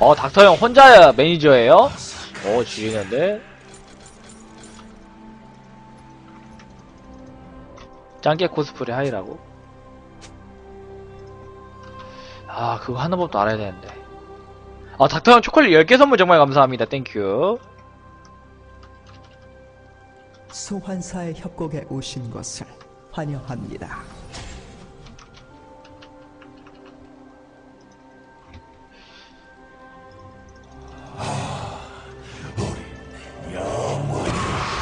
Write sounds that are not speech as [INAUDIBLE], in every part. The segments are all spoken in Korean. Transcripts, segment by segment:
어, 닥터 형 혼자 매니저예요? 어, 지리는데? 짱깨 코스프레 하이라고? 아, 그거 하는 법도 알아야 되는데. 아, 닥터 형 초콜릿 10개 선물 정말 감사합니다. 땡큐. 소환사의 협곡에 오신 것을 환영합니다.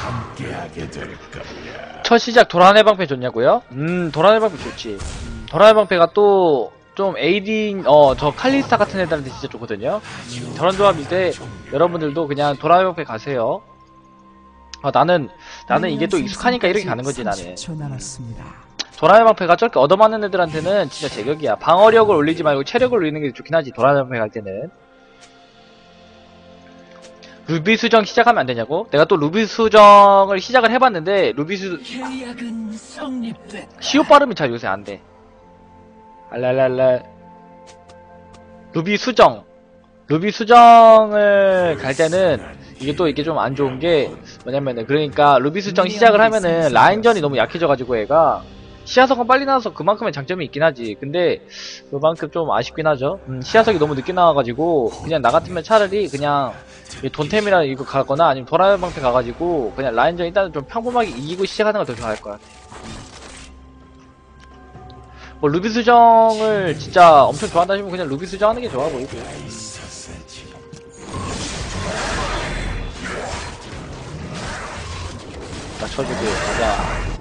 함께하게 될 거야. 첫 시작 도란의 방패 좋냐고요? 음, 도란의 방패 좋지. 음, 도란의 방패가 또, 좀 에이딘, 어, 저 칼리스타 같은 애들한테 진짜 좋거든요? 음, 저런 조합일 때, 여러분들도 그냥 도란의 방패 가세요. 아, 나는, 나는 이게 또 익숙하니까 이렇게 가는 거지, 나는. 30초 남았습니다. 도란의 방패가 저렇게 얻어맞는 애들한테는 진짜 제격이야. 방어력을 올리지 말고 체력을 올리는 게 좋긴 하지, 도란의 방패 갈 때는. 루비 수정 시작하면 안 되냐고? 내가 또 루비 수정을 시작을 해봤는데, 루비 수. 시오 빠름이 잘 요새 안 돼. 알랄랄랄. 루비 수정. 루비 수정을 갈 때는 이게 또 이게 좀 안 좋은 게 뭐냐면은 그러니까 루비 수정 시작을 하면은 라인전이 너무 약해져가지고 얘가 시야석은 빨리 나와서 그만큼의 장점이 있긴 하지. 근데 그만큼 좀 아쉽긴 하죠. 음, 시야석이 너무 늦게 나와가지고 그냥 나 같으면 차라리 그냥 이 돈템이라 이거 가거나 아니면 도라의 방패 가가지고 그냥 라인전 일단은 좀 평범하게 이기고 시작하는 걸 더 좋아할 것 같아. 뭐 루비 수정을 진짜 엄청 좋아한다 싶으면 그냥 루비 수정 하는 게 좋아 보이고 나 쳐주고 가자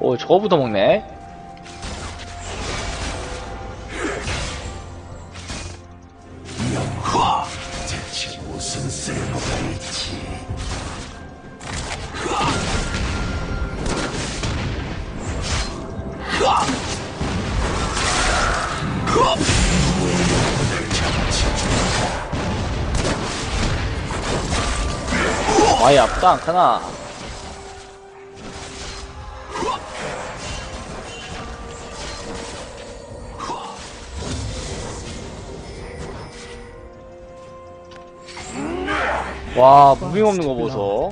오 저거부터 먹네? 와이 앞도 안 크나 와 무빙 없는 거 보소.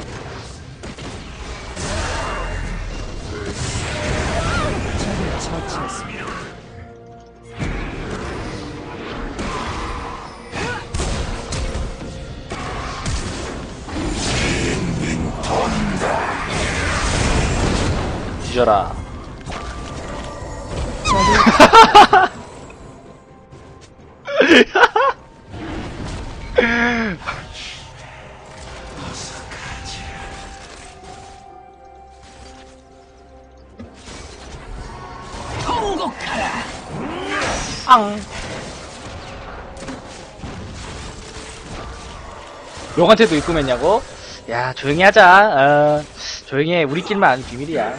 뒤져라. [LAUGHS] 용한테도 입금했냐고? 야 조용히 하자. 어, 조용히 해. 우리끼리만 아는 비밀이야.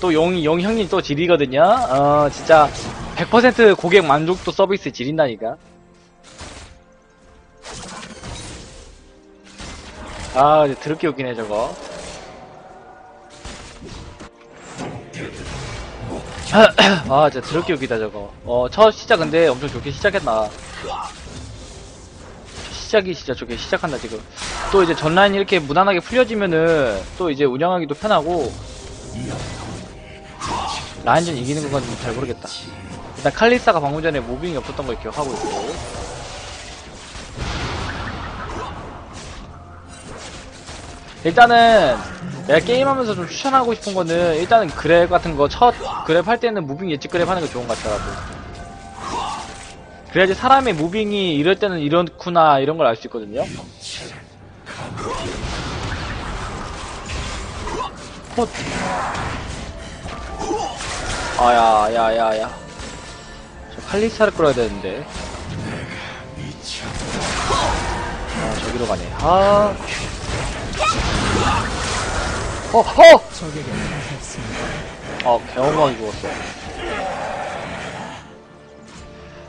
또 용, 용 형님 또 지리거든요. 어 진짜 100% 고객 만족도 서비스 지린다니까. 아 근데 드럽게 웃기네 저거. [CLEARS THROAT] 아 진짜 드럽게 웃기다 저거. 어첫 시작 근데 엄청 좋게 시작했나 시작이 진짜 좋게 시작한다 지금. 또 이제 전라인 이렇게 무난하게 풀려지면은 또 이제 운영하기도 편하고 라인전 이기는 건잘 모르겠다. 일단 칼리스타가 방금 전에 무빙이 없었던 걸 기억하고 있고. 일단은 내가 게임하면서 좀 추천하고 싶은 거는 일단은 그랩 같은 거 첫 그랩 할 때는 무빙 예측 그랩 하는 게 좋은 것 같더라고 그래야지 사람의 무빙이 이럴 때는 이렇구나 이런 걸 알 수 있거든요 헛. 아야 야 야 야 저 칼리스타를 끌어야 되는데 아 저기로 가네 아 어! 어! 아, 개어망이 죽었어.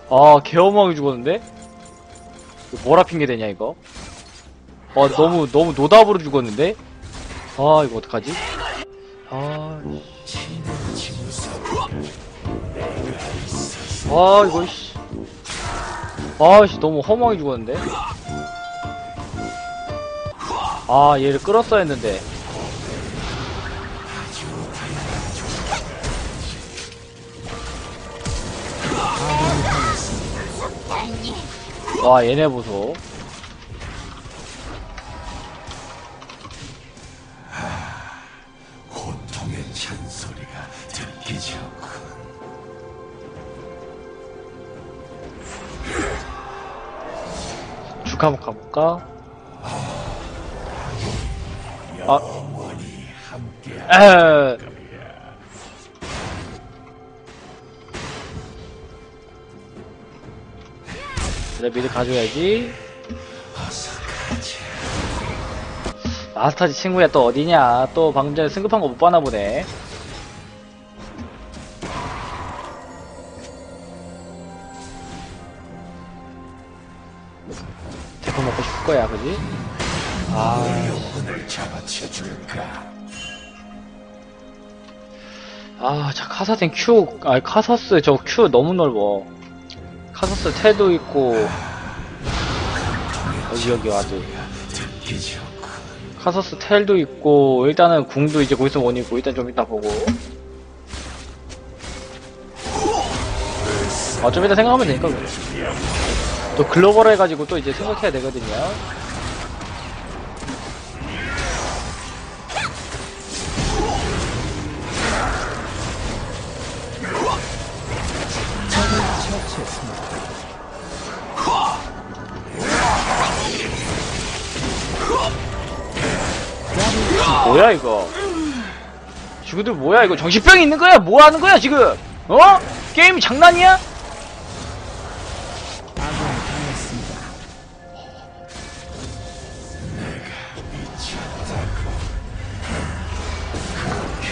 아, 개엄하게 죽었는데? 뭐라 핑계되냐, 이거? 아, 너무, 너무 노답으로 죽었는데? 아, 이거 어떡하지? 아, 아, 이거, 씨. 아, 씨, 너무 허망하게 죽었는데? 아, 얘를 끌었어야 했는데. 와, 얘네 보소. 고통의 잔소리가 듣기 좋군. 죽 한번 가볼까? 아, 에 그래, 미드 가져야지. 마스터지 친구야 또 어디냐? 또 방금 전에 승급한 거 못 봤나 보네. 대포 먹고 싶을 거야, 그지? 아, 오늘 잡아쳐 줄까? 아, 자, 카사딘 큐, 아, 카사스 저큐 너무 넓어. 카사스 텔도 있고, 여기, 여기 와도. 카사스 텔도 있고, 일단은 궁도 이제 거기서 못 입고, 일단 좀 이따 보고. 아, 좀 이따 생각하면 되니까, 그래. 또 글로벌 해가지고 또 이제 생각해야 되거든요. 뭐야, 이거. 친구들 뭐야, 이거. 정신병이 있는 거야? 뭐 하는 거야, 지금? 어? 게임이 장난이야?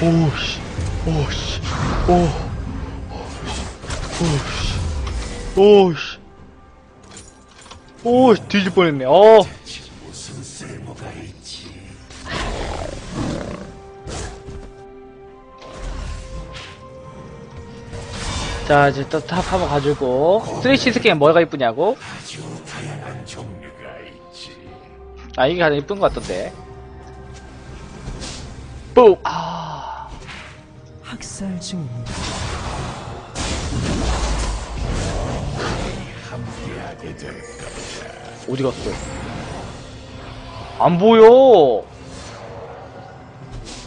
오씨, 오씨, 오, 오씨, 오씨, 오씨, 뒤질 뻔했네. 어, 자 이제 또 탑 한번 가지고 쓰레쉬 스킨 뭐가 이쁘냐고? 아 이게 가장 이쁜 것 같던데. ปุ๊ 아, 학살 중입니다. 어디 갔어? 안 보여.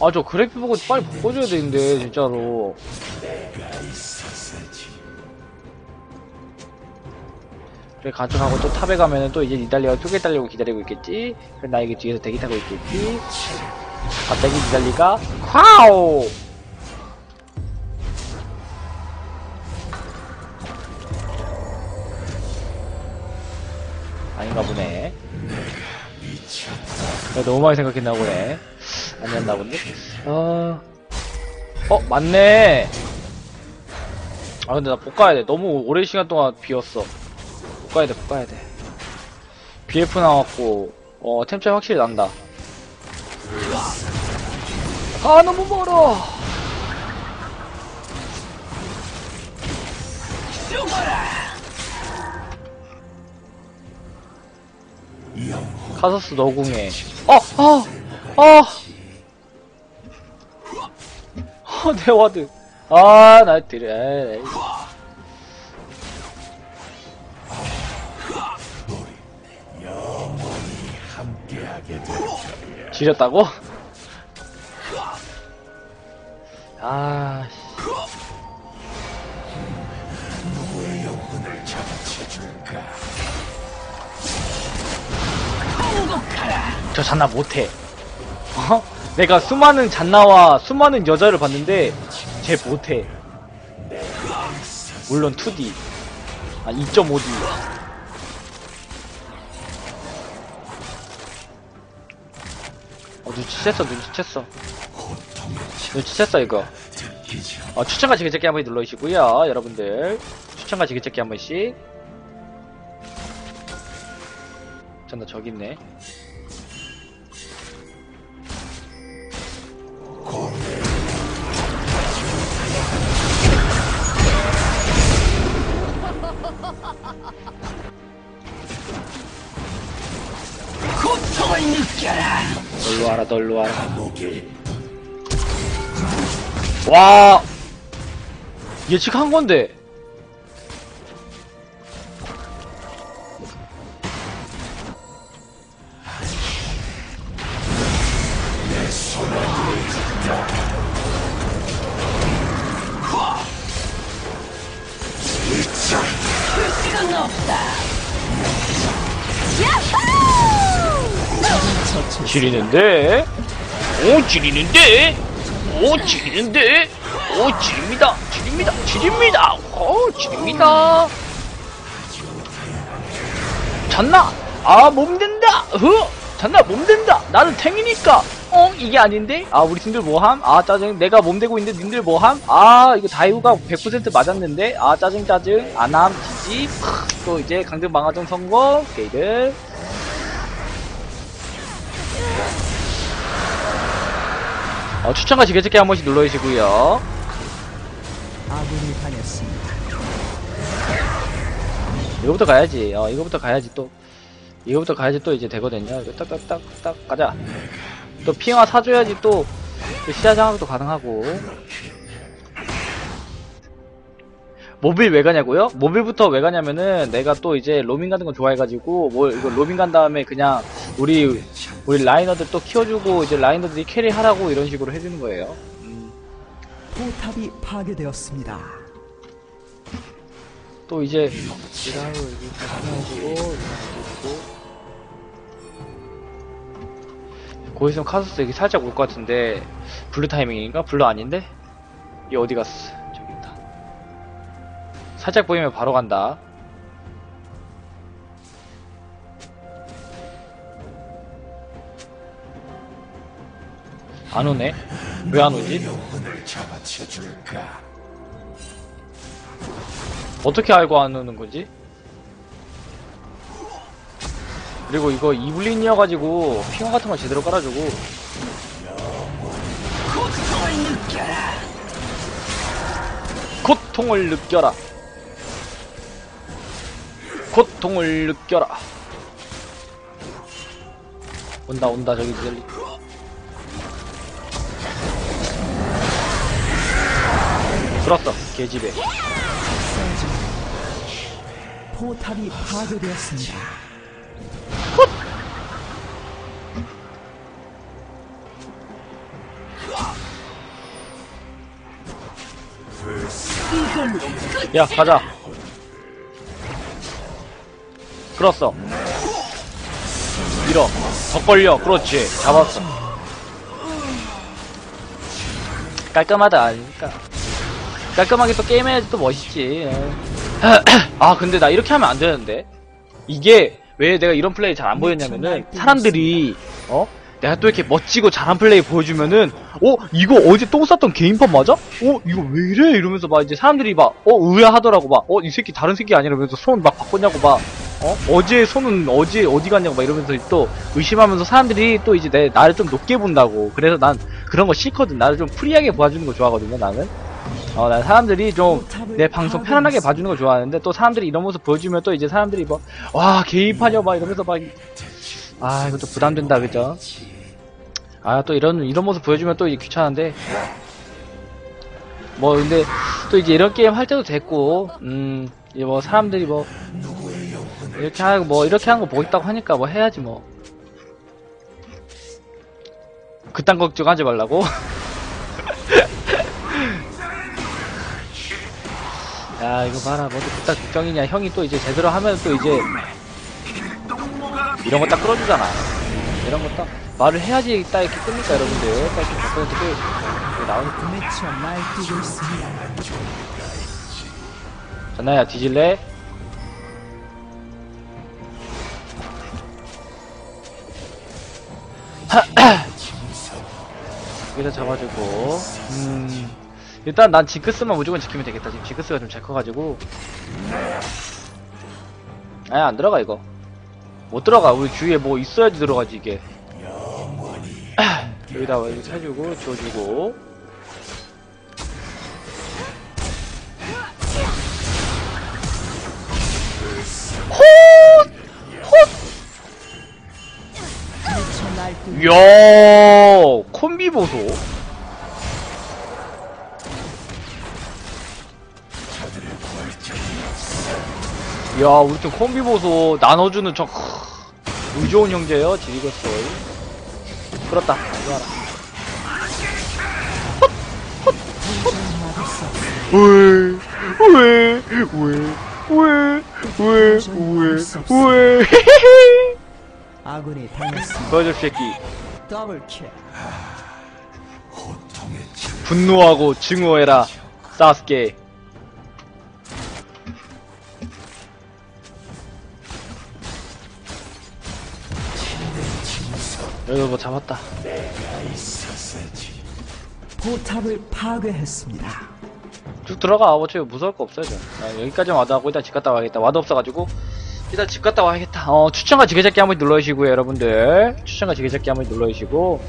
아 저 그래픽 보고 빨리 바꿔줘야 되는데 진짜로. 그래 가져가고 또 탑에 가면은 또 이제 니달리가 쪼개 달리고 기다리고 있겠지? 그래 나 이게 뒤에서 대기 타고 있겠지? 갑자기 니달리가 와우 아닌가 보네. 내가 너무 많이 생각했나 보네. 아니었나 본데? 어... 어 맞네. 아 근데 나못 가야 돼. 너무 오랜 시간 동안 비었어. 못 가야 돼, 못 가야 돼. BF 나왔고, 어, 템 차이 확실히 난다. 아, 너무 멀어! 카서스 너궁에. 어, 어, 어! 어, 내 와드. 아, 나 들여, 에이. 함께 지렸다고? 아? 저 잔나 못해. 어? 내가 수많은 잔나와 수많은 여자를 봤는데, 쟤 못해. 물론 2D. 아, 2.5D. 눈치챘어 눈치챘어. 눈치챘어 이거. 어, 추천과 지그재기 한번 눌러주시고요 여러분들. 추천과 지그재기 한 번씩. 잠나 저기 있네. 고통을 느껴라. 일로 와라. 목에 와! 예측한 건데. 지리는데? 오, 지리는데? 오, 지리는데? 오, 지립니다. 지립니다. 지립니다. 오, 지립니다. 잤나? 아, 몸 된다. 흐! 잤나? 몸 된다. 나는 탱이니까. 어, 이게 아닌데? 아, 우리 팀들 뭐함? 아, 짜증. 내가 몸 대고 있는데 님들 뭐함? 아, 이거 다이브가 100% 맞았는데? 아, 짜증, 짜증. 안함, 지지. 팍. 또 이제 강등 망하정 성공. 게이드. 어, 추천과 지게찾기 한 번씩 눌러주시고요. 아군이 당했습니다. 이거부터 가야지. 어, 이거부터 가야지 또. 이거부터 가야지 또 이제 되거든요. 이거 딱딱딱딱 가자. 또 핑화 사줘야지 또, 또 시야 장악도 가능하고. 모빌 왜 가냐고요? 모빌부터 왜 가냐면은 내가 또 이제 로밍 가는 거 좋아해가지고 뭐 이거 로밍 간 다음에 그냥 우리 우리 라이너들 또 키워주고 이제 라이너들이 캐리하라고 이런 식으로 해주는 거예요. 음, 포탑이 파괴되었습니다. 또 이제 일하고 이렇게 해가지고 이렇게 고해성 카소스 여기 살짝 올 것 같은데 블루 타이밍인가? 블루 아닌데? 얘 어디 갔어? 저기 있다. 살짝 보이면 바로 간다. 안 오네? 왜 안 오지? 어떻게 알고 안 오는 거지? 그리고 이거 이블린이어가지고 핑화 같은 거 제대로 깔아주고 고통을 느껴라 고통을 느껴라 온다 온다 저기 저기 들었어 개집에. 포탑이 파괴되었습니다. 야 가자. 끌었어. 밀어. 더 걸려. 그렇지. 잡았어. 깔끔하다 그러니까 깔끔하게 또 게임해야지 또 멋있지. 아 [CLEARS THROAT] 근데 나 이렇게 하면 안 되는데? 이게 왜 내가 이런 플레이 잘 안 보였냐면은 사람들이 어? 내가 또 이렇게 멋지고 잘한 플레이 보여주면은 어? 이거 어제 똥 쌌던 개인판 맞아? 어? 이거 왜 이래? 이러면서 막 이제 사람들이 막 어? 의아하더라고. 막 어? 이 새끼 다른 새끼 아니라면서 손 막 바꿨냐고 막 어? 어제 손은 어제 어디 갔냐고 막 이러면서 또 의심하면서 사람들이 또 이제 내 나를 좀 높게 본다고. 그래서 난 그런 거 싫거든. 나를 좀 프리하게 봐주는 거 좋아하거든요 나는 어 난 사람들이 좀 내 방송 편안하게 봐주는 거 좋아하는데 또 사람들이 이런 모습 보여주면 또 이제 사람들이 뭐 와 개입하냐 막 이러면서 막 아 이것도 부담된다 그죠? 아 또 이런 이런 모습 보여주면 또 이제 귀찮은데. 뭐 근데 또 이제 이런 게임 할 때도 됐고 음 이제 뭐 사람들이 뭐 이렇게 하고 뭐 이렇게 하는 거 보고 있다고 하니까 뭐 해야지 뭐. 그딴 걱정하지 말라고 [LAUGHS] 야 이거 봐라. 뭐또 그딴 걱정이냐. 형이 또 이제 제대로 하면 또 이제 이런 거 딱 끌어주잖아. 이런 거 딱 말을 해야지 딱 이렇게 뜹니까 여러분들? 딱 이렇게 바꾸는 게 나오니까 미쳐 날뛰고 있습니다. 전나야 뒤질래? [CLEARS THROAT] 여기다 잡아주고. 음 일단 난 징크스만 무조건 지키면 되겠다. 지금 징크스가 좀 잘 커가지고. 아예 안 들어가 이거. 못 들어가. 우리 주위에 뭐 있어야지 들어가지 이게. [CLEARS THROAT] 여기다 이렇게 해주고. 말뚝 이야, 콤비 보소. 야, 우리 팀 콤비 보소. 나눠주는 저, 크, 의 좋은 형제요, 지리겠어. 끌었다. 이거 하나. 왜, 왜, 왜, 왜, 왜, 왜, 왜. 아군이 당했습니다. 보여줘, 새끼. 더블킬. 고통의 질 분노하고 증오해라 사스케 여기 뭐 잡았다. 포탑을 파괴했습니다. 쭉 들어가 어차피 무서울 거 없어요 저. 아, 여기까지만 와도 하고 일단 집 갔다 와야겠다. 와도 없어가지고. 일단 집 갔다 와야겠다. 어 추천과 지게잡기 한번 눌러주시고요 여러분들. 추천과 지게잡기 한번 눌러주시고.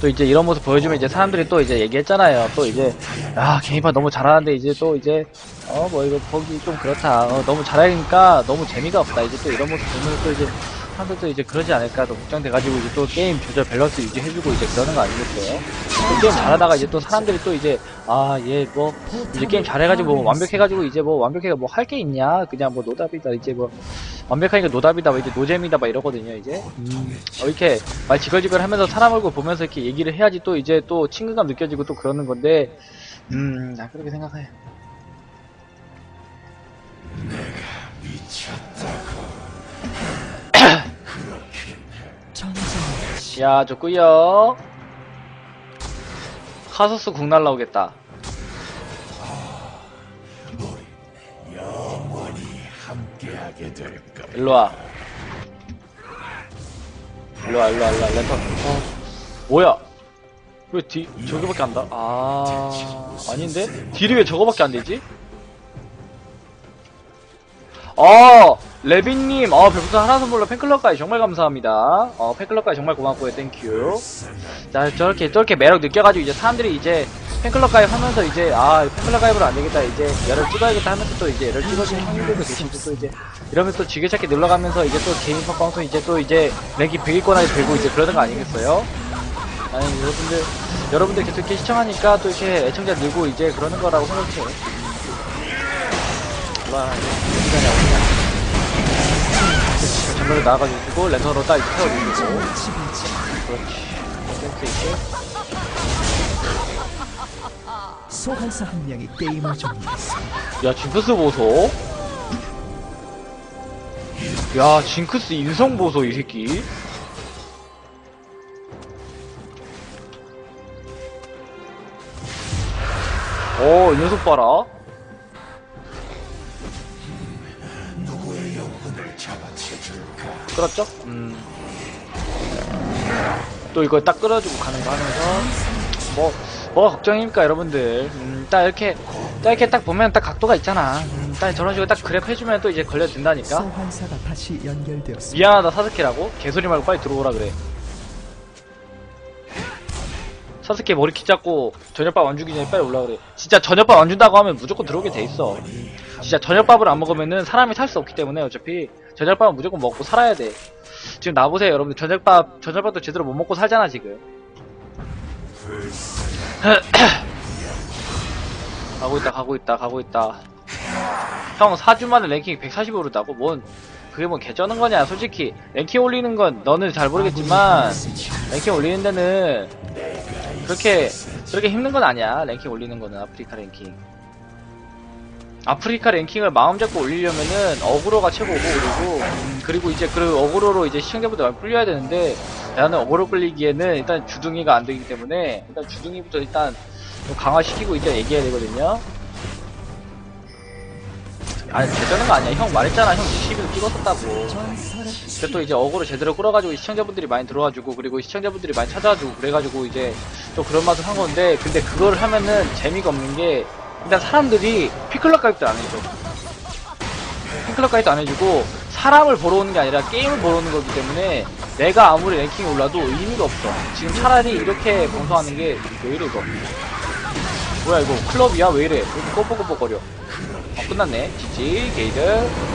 또 이제 이런 모습 보여주면 이제 사람들이 또 이제 얘기했잖아요. 또 이제 아 게임파 너무 잘하는데 이제 또 이제 어 뭐 이거 보기 좀 그렇다. 어, 너무 잘하니까 너무 재미가 없다. 이제 또 이런 모습 보면 또 이제 사람들도 이제 그러지 않을까 또 걱정돼가지고 이제 또 게임 조절 밸런스 유지해주고 이제 그러는 거 아니겠어요? 또 게임 잘하다가 이제 또 사람들이 또 이제 아 얘 뭐 이제 게임 잘해가지고 뭐 완벽해가지고 이제 뭐 완벽해가 뭐 할 게 있냐? 그냥 뭐 노답이다. 이제 뭐 완벽하니까 노답이다. 뭐 이제 노잼이다. 막 이러거든요 이제. 음, 어, 이렇게 말 지글지글 하면서 사람 얼굴 보면서 이렇게 얘기를 해야지 또 이제 또 친근감 느껴지고 또 그러는 건데 음나 그렇게 생각해 미쳤다고 야 좋구요 카소스 궁 날라오겠다. 일로와. 일로와 일로와 일로와 랜턴. 어. 뭐야? 왜 뒤 저기밖에 안 다? 아 아닌데? 딜이 왜 저거밖에 안 되지? 어 레빈님 어 별풍선 하나 선물로 팬클럽까지 정말 감사합니다. 어 팬클럽까지 정말 고맙고요. 땡큐 자 저렇게 저렇게 매력 느껴가지고 이제 사람들이 이제 팬클럽 가입 하면서 이제 아 팬클럽 가입으로 안 되겠다. 이제 열을 찍어야겠다 하면서 또 이제 열을 찍어주는 형님들도 계시고 또 이제 이러면서 또 지게찾기 눌러가면서 이제 또 개인판 방송 이제 또 이제 랭킹 100위권까지 들고 이제 그러는 거 아니겠어요? 아니 여러분들 여러분들 계속 이렇게 시청하니까 또 이렇게 애청자 늘고 이제 그러는 거라고 생각해. 와 시간이 없냐? 전면에 나가가지고 랜턴으로 딱 이렇게 태워주고 그렇지. 센스 있게. 소환사 한 명이 게임을 종료했습니다. 야 징크스 보소. 야 징크스 인성 보소 이 새끼. 어, 이 녀석 봐라. 끌었죠? 음. 또 이거 딱 끌어주고 가는 거 하면서, 뭐, 뭐가 걱정입니까, 여러분들. 음, 딱 이렇게, 딱 이렇게 딱 보면 딱 각도가 있잖아. 음, 딱 저런 식으로 딱 그랩 해주면 또 이제 걸려든다니까? 소환사가 다시 연결되었습니다. 미안하다, 사스케라고? 개소리 말고 빨리 들어오라 그래. 사스케 머리 키 잡고 저녁밥 안 주기 전에 빨리 올라 그래. 진짜 저녁밥 안 준다고 하면 무조건 들어오게 돼 있어. 진짜 저녁밥을 안 먹으면은 사람이 살 수 없기 때문에 어차피 저녁밥은 무조건 먹고 살아야 돼. 지금 나보세요, 여러분들. 저녁밥, 저녁밥도 제대로 못 먹고 살잖아, 지금. [CLEARS THROAT] 가고 있다, 가고 있다, 가고 있다. 형, 4주 만에 랭킹 140이 오르다고? 뭔, 그게 뭐 개쩌는 거냐, 솔직히. 랭킹 올리는 건 너는 잘 모르겠지만, 랭킹 올리는 데는, 그렇게, 그렇게 힘든 건 아니야, 랭킹 올리는 거는, 아프리카 랭킹. 아프리카 랭킹을 마음 잡고 올리려면은 어그로가 최고고 그리고 그리고 이제 그 어그로로 이제 시청자분들 많이 끌려야 되는데 나는 어그로 끌리기에는 일단 주둥이가 안 되기 때문에 일단 주둥이부터 일단 좀 강화시키고 이제 얘기해야 되거든요. 아니 되는 거 아니야. 형 말했잖아. 형 시비도 찍었었다고. 근데 또 이제 어그로 제대로 끌어가지고 시청자분들이 많이 들어와주고 그리고 시청자분들이 많이 찾아와주고 그래가지고 이제 또 그런 맛을 한 건데 근데 그걸 하면은 재미가 없는 게 일단 사람들이 피클럽 가입도 안 해줘. 피클럽 가입도 안 해주고 사람을 보러 오는 게 아니라 게임을 보러 오는 거기 때문에 내가 아무리 랭킹이 올라도 의미가 없어. 지금 차라리 이렇게 방송하는 게 왜 이래 이거 뭐야 이거 클럽이야? 왜 이래? 왜 이렇게 꼬뻑꼬뻑거려. 어 끝났네. 지지 게이드